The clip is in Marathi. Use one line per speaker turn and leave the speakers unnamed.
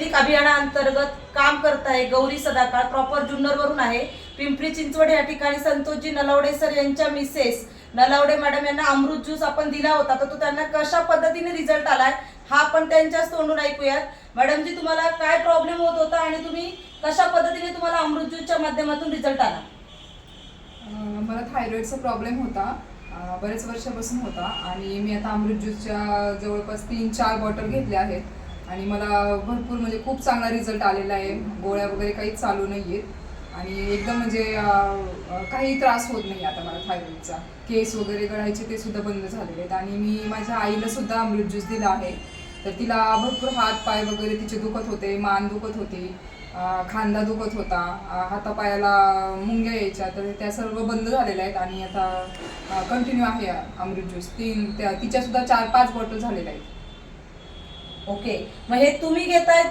आयुर्वेदिक अभियानाअंतर्गत काम करत आहे गौरी सदाकाळ प्रॉपर जुन्नरवरून आहे. पिंपरी चिंचवड या ठिकाणी संतोषजी नलावडे सर यांच्या मिसेस नलावडे मॅडम यांना अमृत ज्यूस आपण दिला होता तर तो त्यांना कशा पद्धतीने रिझल्ट आलाय हा आपण त्यांच्याच तोंडून ऐकूयात. मॅडमजी तुम्हाला काय प्रॉब्लेम होत होता आणि तुम्ही कशा पद्धतीने तुम्हाला अमृत ज्यूसच्या माध्यमातून रिझल्ट आला?
मला थायरॉईडचा प्रॉब्लेम होता. बरेच वर्षापासून होता आणि मी आता अमृत ज्यूसच्या जवळपास तीन चार बॉटल घेतल्या आहेत. आणि मला भरपूर म्हणजे खूप चांगला रिझल्ट आलेला आहे. गोळ्या वगैरे काहीच चालू नाही आहेत आणि एकदम म्हणजे काही त्रास होत नाही आता मला थायरॉईडचा केस वगैरे गळायचे ते सुद्धा बंद झालेले आहेत. आणि मी माझ्या आईला सुद्धा अमृत ज्यूस दिला आहे. तर तिला भरपूर हात पाय वगैरे तिचे दुखत होते मान दुखत होती खांदा दुखत होता हातापायाला मुंग्या यायच्या तर त्या सर्व बंद झालेल्या आहेत. आणि आता कंटिन्यू आहे अमृत ज्यूस तीन त्या तिच्यासुद्धा चार पाच बॉटल झालेल्या आहेत.
ओके. मग हे तुम्ही घेताय